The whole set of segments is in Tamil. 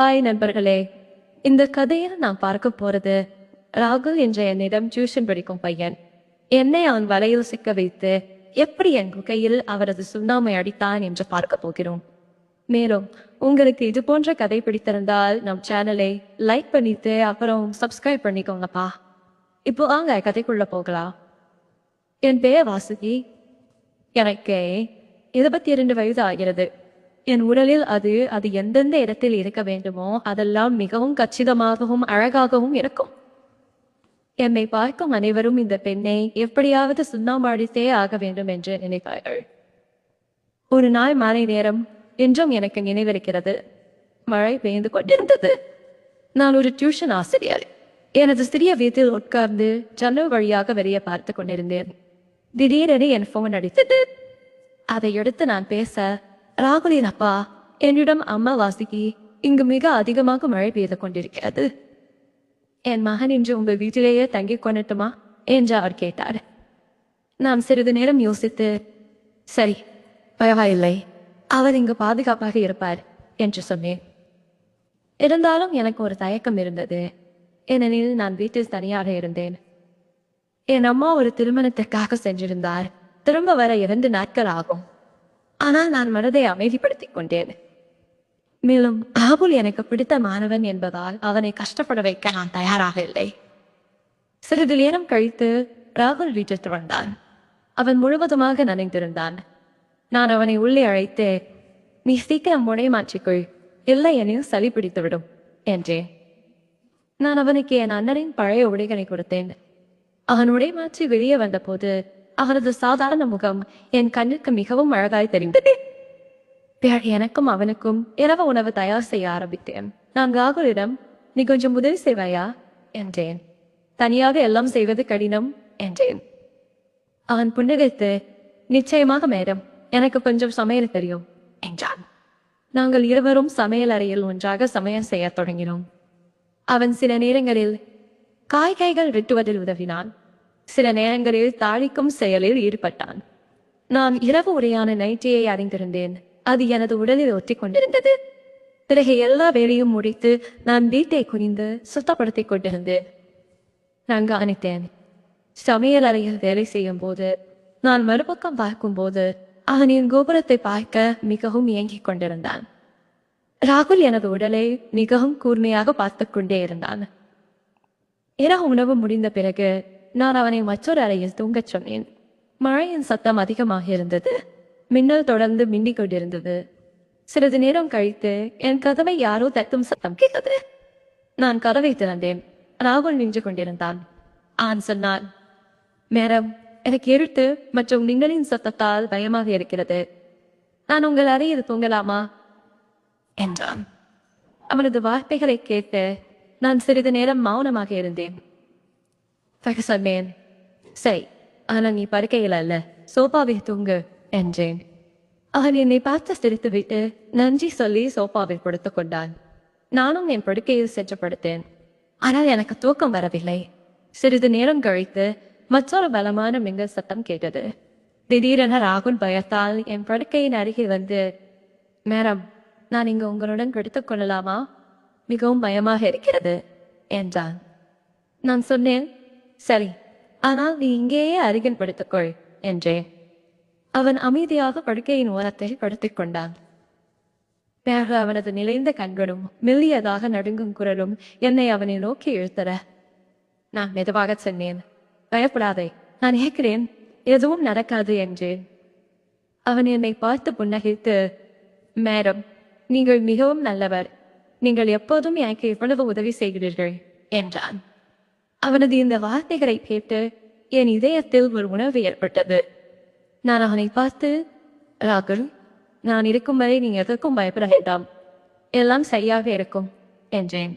ஹாய் நண்பர்களே. இந்த கதையில் நான் பார்க்க போறது ராகுல் என்ற என்னிடம் டியூஷன் படிக்கும் பையன். என்னை அவன் வலையில் சிக்க வைத்து எப்படி என் கையில் அவரது சுண்ணாமை அடித்தான் என்று பார்க்க போகிறோம். மேலும் உங்களுக்கு இது போன்ற கதை பிடித்திருந்தால் நம் சேனலை லைக் பண்ணிட்டு அப்புறம் சப்ஸ்கிரைப் பண்ணிக்கோங்கப்பா. இப்போ வாங்க கதைக்குள்ள போகலாம். என் பெயர் வாசுகி. எனக்கு இருபத்தி இரண்டு வயது ஆகிறது. என் உடலில் அது அது எந்தெந்த இடத்தில் இருக்க வேண்டுமோ அதெல்லாம் மிகவும் கச்சிதமாகவும் அழகாகவும் இருக்கும். என்னை பார்க்கும் அனைவரும் இந்த பெண்ணை எப்படியாவது சுண்ணாம்படித்தே ஆக வேண்டும் என்று நினைப்பார்கள். ஒரு நாள் மாலை நேரம் என்றும் எனக்கு நினைவிருக்கிறது. மழை பெய்து கொண்டிருந்தது. நான் ஒரு டியூஷன் ஆசிரியர். எனது சிறிய வீட்டில் உட்கார்ந்து ஜன்னல் வழியாக வெளியே பார்த்து கொண்டிருந்தேன். திடீரென என் போன் அடித்தது. அதை எடுத்து நான் பேச ராகுலின் அப்பா என்னிடம் அம்மாவாசிக்கு இங்கு மிக அதிகமாக மழை பெய்து கொண்டிருக்கிறது. என் மகன் இன்று உங்கள் வீட்டிலேயே தங்கிக் கொள்ளட்டுமா? என்று அவர் கேட்டார். நான் சிறிது நேரம் யோசித்து சரி பரவாயில்லை அவர் இங்கு பாதுகாப்பாக இருப்பார் என்று சொன்னேன். இருந்தாலும் எனக்கு ஒரு தயக்கம் இருந்தது. ஏனெனில் நான் வீட்டில் தனியாக இருந்தேன். என் அம்மா ஒரு திருமணத்திற்காக சென்றிருந்தார். திரும்ப வர இரண்டு நாட்கள் ஆகும். ஆனால் நான் மனதை அமைதிப்படுத்திக் கொண்டேன் மேலும் ராகுல் எனக்கு பிடித்த மாணவன் என்பதால் அவனை கஷ்டப்பட வைக்க நான் தயாராக இல்லை. சிறிது நேரம் கழித்து ராகுல் வீட்டிற்கு வந்தான். அவன் முழுவதுமாக நனைந்திருந்தான். நான் அவனை உள்ளே அழைத்து நீ சீக்கிரம் முனை மாற்றிக்கொள். இல்லை எனில் சளி பிடித்துவிடும் என்றேன். நான் அவனுக்கு என் அண்ணனின் பழைய உடைகளை கொடுத்தேன். அவன் உடை மாற்றி வெளியே வந்தபோது அவரது சாதாரண முகம் என் கண்ணுக்கு மிகவும் அழகாய் தெரிந்தது. பிறகு எனக்கும் அவனுக்கும் இரவு உணவு தயார் செய்ய ஆரம்பித்தேன். நான் ராகுலிடம் நீ கொஞ்சம் உதவி செய்வாயா? என்றேன். தனியாக எல்லாம் செய்வது கடினம் என்றேன். அவன் புன்னகைத்து நிச்சயமாக மேடம் எனக்கு கொஞ்சம் சமையல் தெரியும் என்றான். நாங்கள் இருவரும் சமையல் அறையில் ஒன்றாக சமையல் செய்யத் தொடங்கினோம். அவன் சில நேரங்களில் காய்கைகள் வெட்டுவதில் உதவினான். சில நேரங்களில் தாளிக்கும் செயலில் ஈடுபட்டான். நான் இரவு உரையான நைட்டியை அறிந்திருந்தேன். அது எனது உடலில் ஒட்டிக் கொண்டிருந்தது பிறகு எல்லா வேலையும் முடித்து நான் வீட்டை குனிந்து சுத்தப்படுத்திக் கொண்டிருந்தேன். நான் கவனித்தேன் சமையல் அறையில் வேலை செய்யும் போது நான் மறுபக்கம் பார்க்கும்போது அவன் கோபுரத்தை பார்க்க மிகவும் இயங்கிக் கொண்டிருந்தான். ராகுல் எனது உடலை மிகவும் கூர்மையாக பார்த்து கொண்டே இருந்தான். இரவு உணவு முடிந்த பிறகு நான் அவனை மற்றொரு அறையில் தூங்கச் சொன்னேன். மழையின் சத்தம் அதிகமாக இருந்தது. மின்னல் தொடர்ந்து மின்னிக் கொண்டிருந்தது. சிறிது நேரம் கழித்து என் கதவை யாரோ தட்டும் சத்தம் கேட்டது. நான் கதவை திறந்தேன். ராகுல் நின்று கொண்டிருந்தான். ஆண் சொன்னான் மேடம் எனக்கு இருட்டு மற்றும் நிங்களின் சத்தத்தால் பயமாக இருக்கிறது. நான் உங்கள் அறையில் தூங்கலாமா? என்றான். அவனது வார்த்தைகளை கேட்டு நான் சிறிது நேரம் மௌனமாக இருந்தேன். பிறகு சொன்னேன் சரி ஆனால் நீ படுக்கையில் அல்ல. சோபாவில் தூங்கு என்றேன். அவன் என்னை பார்த்து சிரித்துவிட்டு நன்றி சொல்லி சோபாவில் படுத்து கொண்டான். நானும் என் படுக்கையில் சென்று படுத்தேன். ஆனால் எனக்கு தூக்கம் வரவில்லை. சிறிது நேரம் கழித்து மற்றொரு பலமான மின்னல் சத்தம் கேட்டது. திடீரென ராகுல் பயத்தால் என் படுக்கையின் அருகில் வந்து மேடம் நான் இங்கு உங்களுடன் கெடுத்துக் கொள்ளலாமா? மிகவும் பயமாக இருக்கிறது என்றான். நான் சொன்னேன் சரி ஆனால் நீ இங்கேயே அருகில் படுத்துக்கொள் என்றேன் அவன் அமைதியாக படுக்கையின் ஓரத்தை படுத்துக் கொண்டான். பிறகு அவனது நிலைந்த கண்களும் மெல்லியதாக நடுங்கும் குரலும் என்னை அவனை நோக்கி இழுத்தர நான் மெதுவாக சொன்னேன் பயப்படாதே நான் ஏற்கிறேன் எதுவும் நடக்காது என்றேன் அவன் என்னை பார்த்து புன்னகைத்து மேடம் நீங்கள் மிகவும் நல்லவர். நீங்கள் எப்போதும் எனக்கு இவ்வளவு உதவி செய்கிறீர்கள் என்றான். அவனது இந்த வார்த்தைகளை கேட்டு என் இதயத்தில் ஒரு உணர்வு ஏற்பட்டது. நான் அவனை பார்த்து ராகுல் நான் இருக்கும் வரை நீ எதற்கும் பயப்பட வேண்டாம் எல்லாம் சரியாக இருக்கும் என்றேன்.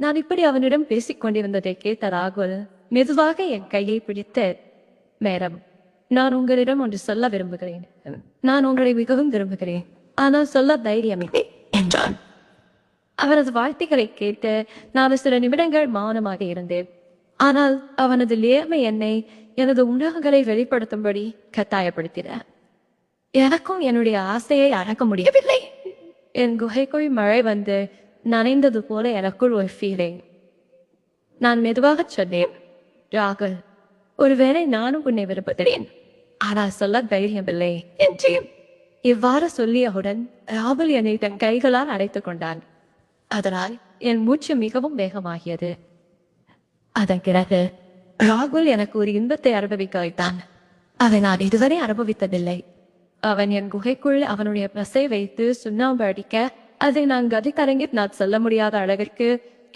நான் இப்படி அவனிடம் பேசிக் கொண்டிருந்ததை கேட்ட ராகுல் மெதுவாக என் கையை பிடித்து மேடம் நான் உங்களிடம் ஒன்று சொல்ல விரும்புகிறேன். நான் உங்களை மிகவும் விரும்புகிறேன். ஆனால் சொல்ல தைரியமில்லை என்றான். அவனது வார்த்தைகளை கேட்டு நான் சில நிமிடங்கள் மௌனமாக இருந்தேன். ஆனால் அவனது லேமை என்னை எனது உணர்வுகளை வெளிப்படுத்தும்படி கட்டாயப்படுத்தின எனக்கும் என்னுடைய ஆசையை அடக்க முடியவில்லை. என் குகைக்குள் மழை வந்து நனைந்தது போல எனக்குள் ஒரு ஃபீலிங் நான் மெதுவாகச் சொன்னேன் ராகுல் ஒருவேளை நானும் உன்னை விரும்புகிறேன். ஆனால் சொல்ல தைரியமில்லை. என்றேன். இவ்வாறு சொல்லியவுடன் ராகுல் என்னை தன் கைகளால் அடைத்துக் கொண்டான். அதனால் என் மூச்சு மிகவும் வேகமாகியது. அதன் பிறகு ராகுல் எனக்கு ஒரு இன்பத்தை அனுபவிக்க வைத்தான் அதை நான் இதுவரை அனுபவித்ததில்லை. அவன் என் குகைக்குள் அவனுடைய பிரசை வைத்து சுண்ணாம்பு அடிக்க அதை நான் கதி கலங்கி நான் சொல்ல முடியாத அளவிற்கு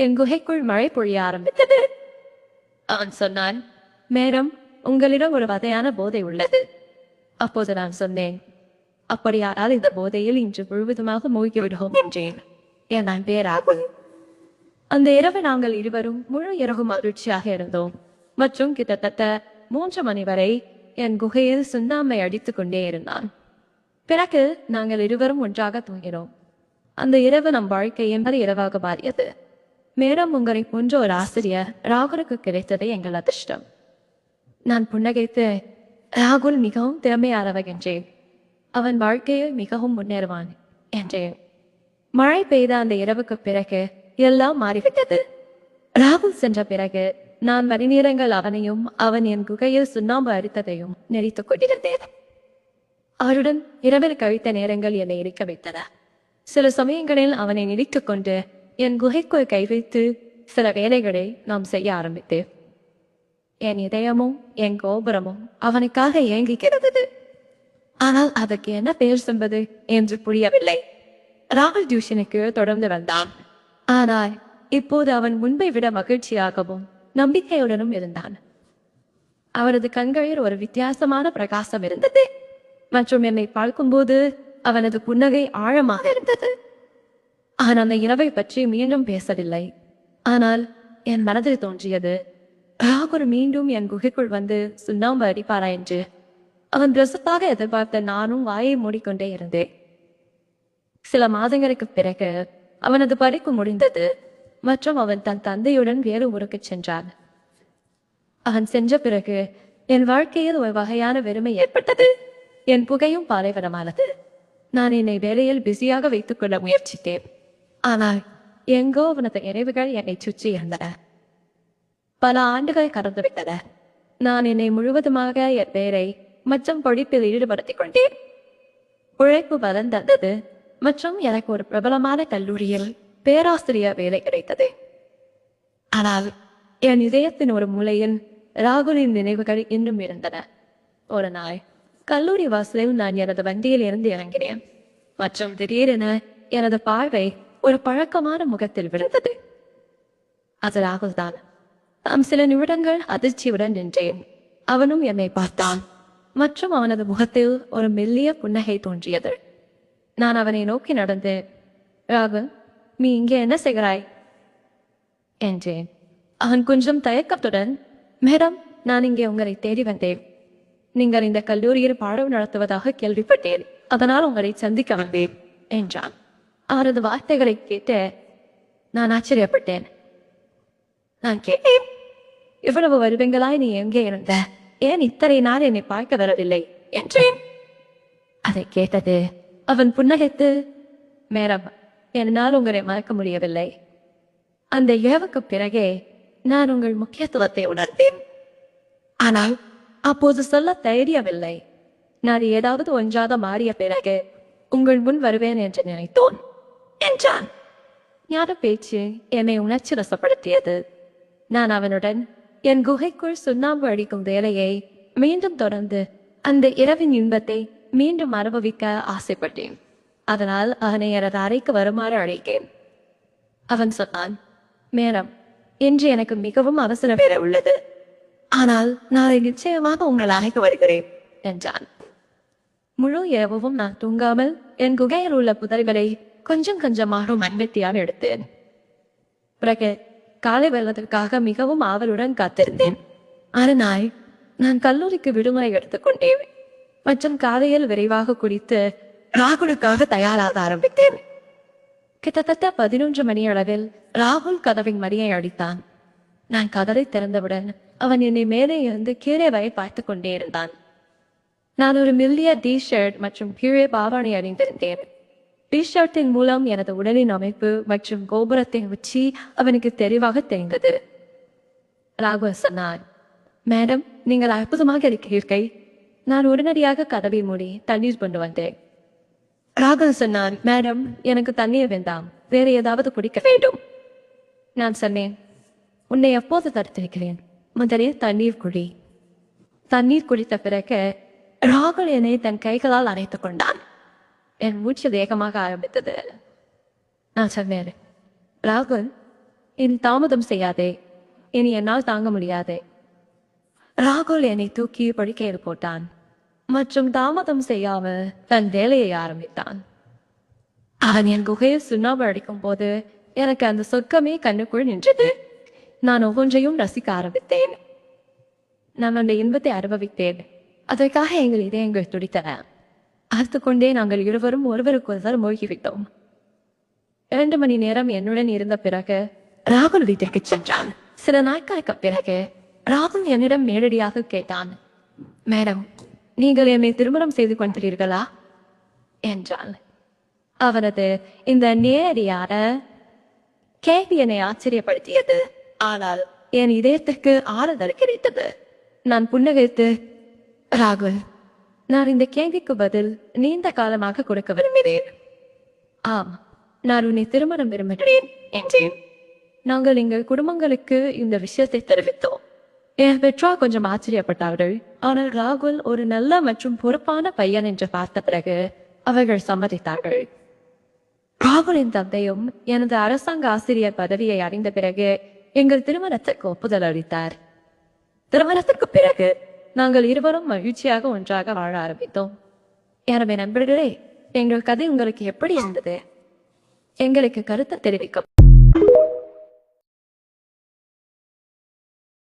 என் குகைக்குள் மழை பொழிய ஆரம்பித்தது. அவன் சொன்னான் மேடம் உங்களிடம் ஒரு வகையான போதை உள்ளது. அப்போது நான் சொன்னேன் அப்படியானால் இந்த போதையில் இன்று முழுவதுமாக மூழ்கி விடுவோம் என்றேன். என் நான் பேராகும் அந்த இரவு நாங்கள் இருவரும் முழு இரவு மகிழ்ச்சியாக இருந்தோம். மற்றும் கிட்டத்தட்ட மூன்று மணி வரை என் குகையில் சுண்ணாம்பை அடித்துக் கொண்டே இருந்தான். பிறகு நாங்கள் இருவரும் ஒன்றாக தூங்கினோம். அந்த இரவு நம் வாழ்க்கை என்பது இரவாக மாறியது. மேடம் உங்களை போன்ற ஒரு ஆசிரியர் ராகுலுக்கு கிடைத்தது எங்கள் அதிர்ஷ்டம். நான் புன்னகைத்து ராகுல் மிகவும் திறமையானவன் என்றேன் அவன் வாழ்க்கையில் மிகவும் முன்னேறுவான் என்றேன். மழை பெய்த அந்த இரவுக்கு பிறகு எல்லாம் மாறிவிட்டது. ராகுல் சென்ற பிறகு நான் மணிநேரங்கள் அவனையும் அவன் என் குகையில் சுண்ணாம்பு அரித்ததையும் நெறித்துக் கொண்டிருந்தேன். அவருடன் இரவில் கழித்த நேரங்கள் என்னை இடிக்க வைத்தன. சில சமயங்களில் அவனை இடித்துக் கொண்டு என் குகைக்குள் கை வைத்து சில வேலைகளை நாம் செய்ய ஆரம்பித்தேன். என் இதயமும் என் கோபுரமும் அவனுக்காக ஏங்கிக்கிறது ஆனால் அதற்கு என்ன பெயர் சொல்வது என்று புரியவில்லை. ராகுல் டியூஷனுக்கு தொடர்ந்து வந்தான். ஆனால் இப்போது அவன் முன்பை விட மகிழ்ச்சியாகவும் நம்பிக்கையுடனும் இருந்தான். அவனது கண்களில் ஒரு வித்தியாசமான பிரகாசம் இருந்தது. மற்றும் என்னை பார்க்கும்போது அவனது புன்னகை ஆழமாக இருந்தது. அவன் அந்த இரவை பற்றி மீண்டும் பேசவில்லை. ஆனால் என் மனதில் தோன்றியது ராகுல் மீண்டும் என் குகைக்குள் வந்து சுண்ணாம்பு அடிப்பாரா என்று. அவன் பிரசத்தாக எதிர்பார்த்த நானும் வாயை மூடிக்கொண்டே இருந்தேன். சில மாதங்களுக்கு பிறகு அவனது படிப்பு முடிந்தது மற்றும் அவன் தன் தந்தையுடன் வேறு ஊருக்கு சென்றான். அவன் சென்ற பிறகு என் வாழ்க்கையில் ஒரு வகையான வெறுமை ஏற்பட்டது. என் புகையும் பாலைவனமானது. நான் என்னை வேலையில் பிஸியாக வைத்துக் கொள்ள முயற்சித்தேன். ஆனால் எங்கோ அவனது நினைவுகள் என்னை சுற்றி இருந்தன. பல ஆண்டுகள் கடந்துவிட்டன நான் என்னை முழுவதுமாக என் வேலை மற்றும் படிப்பில் ஈடுபடுத்திக் கொண்டேன். உழைப்பு பலன் தந்தது மற்றும் எனக்கு ஒரு பிரபலமான கல்லூரியில் பேராசிரியர் வேலை கிடைத்தது. ஆனால் என் இதயத்தின் ஒரு மூலையில் ராகுலின் நினைவுகள் இன்னும் இருந்தன. ஒரு நாள் கல்லூரி வாசலில் நான் எனது வண்டியில் இருந்து இறங்கினேன். மற்றும் திடீரென எனது பார்வை ஒரு பழக்கமான முகத்தில் விழுந்தது. அது ராகுல் தான் நாம் சில நிமிடங்கள் அதிர்ச்சியுடன் நின்றேன். அவனும் என்னை பார்த்தான். மற்றும் அவனது முகத்தில் ஒரு மெல்லிய புன்னகை தோன்றியது. நான் அவனை நோக்கி நடந்து ராகுல் நீ இங்கே என்ன செய்கிறாய்? என்றேன். அவன் கொஞ்சம் தயக்கத்துடன் மேடம் நான் இங்கே உங்களை தேடி வந்தேன். நீங்கள் இந்த கல்லூரியில் பாடம் நடத்துவதாக கேள்விப்பட்டேன். அதனால் உங்களை சந்திக்க வந்தேன் என்றான். அவரது வார்த்தைகளை கேட்டு நான் ஆச்சரியப்பட்டேன். நான் கேட்டேன். இவ்வளவு வருவங்களாய் நீ எங்கே இருந்த? ஏன் இத்தனை நாள் என்னை பார்க்க வரவில்லை? என்றேன். அதை கேட்டது அவன் புன்னகைத்து மேடம் என்னால் உங்களை மறக்க முடியவில்லை. அந்த இழவுக்கு பிறகே நான் உங்கள் முக்கியத்துவத்தை உணர்ந்தேன். ஆனால் அப்போது சொல்ல தைரியமில்லை. நான் ஏதாவது ஒன்றாக மாறிய பிறகு உங்கள் முன் வருவேன் என்று நினைத்தோன் என்றான். ஞான பேச்சு என்னை உணர்ச்சி ரசப்படுத்தியது நான் அவனுடன் என் குகைக்குள் சுண்ணாம்பு அடிக்கும் வேலையை மீண்டும் தொடர்ந்து அந்த இரவின் இன்பத்தை மீண்டும் அனுபவிக்க ஆசைப்பட்டேன். அதனால் அவனை எனது அறைக்கு வருமாறு அழைத்தேன். அவன் சொன்னான் மேடம் இன்று எனக்கு மிகவும் அவசரம் வேலை உள்ளது. ஆனால் நாளை நிச்சயமாக உங்கள் அறைக்கு வருகிறேன் என்றான். முழு இரவும் நான் தூங்காமல் என் குகையில் உள்ள புதல்களை கொஞ்சம் கொஞ்சமாக மண்வெட்டியால் எடுத்தேன். பிறகு காலை வெள்ளத்திற்காக மிகவும் ஆவலுடன் காத்திருந்தேன். ஆனால் நான் கல்லூரிக்கு விடுமுறை எடுத்துக்கொண்டேன் மற்றும் காலையில் விரைவாக குடித்து ராகுலுக்காக தயாராக ஆரம்பித்தேன். கிட்டத்தட்ட பதினொன்று மணி அளவில் ராகுல் கதவின் மணியை அடித்தான். நான் கதவை திறந்தவுடன் அவன் என்னை மேலே இருந்து கீழே வரை பார்த்து கொண்டே இருந்தான். நான் ஒரு மெல்லிய டி ஷர்ட் மற்றும் கீழே பாவாடை அணிந்திருந்தேன். டிஷர்ட்டின் மூலம் எனது உடலின் அமைப்பு மற்றும் கோபுரத்தின் உச்சி அவனுக்கு தெளிவாக தெரிந்தது. ராகுல் சொன்னார் மேடம் நீங்கள் அற்புதமாக இருக்கிறீர்கள். நான் உடனடியாக கதவை மூடி தண்ணீர் கொண்டு வந்தேன். ராகுல் சொன்னான் மேடம் எனக்கு தண்ணீர் வேண்டாம். வேறு ஏதாவது குடிக்க வேண்டும். நான் சொன்னேன் உன்னை எப்போது தடுத்திருக்கிறேன் முதலில் தண்ணீர் குடி. தண்ணீர் குடித்த பிறகு ராகுல் என்னை தன் கைகளால் அணைத்துக் கொண்டான். என் மூச்சு வேகமாக ஆரம்பித்தது. நான் சொன்னேன் ராகுல் இனி தாமதம் செய்யாதே. இனி என்னால் தாங்க முடியாதே. ராகுல் என்னை தூக்கி படுக்கையில் போட்டான் மற்றும் தாமதம் செய்யாமல் தன் வேலையை ஆரம்பித்தான். அவன் என் குகையில் சுண்ணாம்பு அடிக்கும் போது எனக்கு அந்த சொர்க்கமே கண்ணுக்குள் நின்றது. நான் ஒவ்வொன்றையும் ரசிக்க ஆரம்பித்தேன். நான் அந்த இன்பத்தை அனுபவித்தேன். அதற்காக எங்கள் இதயங்கள் துடித்தன. பார்த்து கொண்டே நாங்கள் இருவரும் ஒருவருக்கொருவர் மூழ்கிவிட்டோம். இரண்டு மணி நேரம் என்னுடன் இருந்த பிறகு ராகுல் வீட்டிற்கு சென்றான். சில நாட்களுக்கு பிறகு ராகுல் என்னிடம் நேரடியாக கேட்டான். மேடம் நீங்கள் என்னை திருமணம் செய்து கொண்டீர்களா? என்றான் அவனது இந்த நேரடியான கேள்வி என்னை ஆச்சரியப்படுத்தியது. ஆனால் என் இதயத்துக்கு ஆறுதல் கிடைத்தது. நான் புன்னகைத்து ராகுல் நான் இந்த கேள்விக்கு பதில் நீண்ட காலமாக கொடுக்க விரும்பினேன் ஆம் நான் உன்னை திருமணம் விரும்புகிறேன் என்றேன். நாங்கள் எங்கள் குடும்பங்களுக்கு இந்த விஷயத்தை தெரிவித்தோம். என் பெற்றோர் கொஞ்சம் ஆச்சரியப்பட்டார்கள். ஆனால் ராகுல் ஒரு நல்ல மற்றும் பொறுப்பான பையன் என்று பார்த்த பிறகு அவர்கள் சம்மதித்தார்கள். ராகுலின் தந்தையும் எனது அரசாங்க ஆசிரியர் பதவியை அறிந்த பிறகு எங்கள் திருமணத்துக்கு ஒப்புதல் அளித்தார். திருமணத்திற்கு பிறகு நாங்கள் இருவரும் மகிழ்ச்சியாக ஒன்றாக வாழ ஆரம்பித்தோம். எனவே நண்பர்களே எங்கள் கதை உங்களுக்கு எப்படி இருந்தது? எங்களுக்கு கருத்தை தெரிவிக்கும்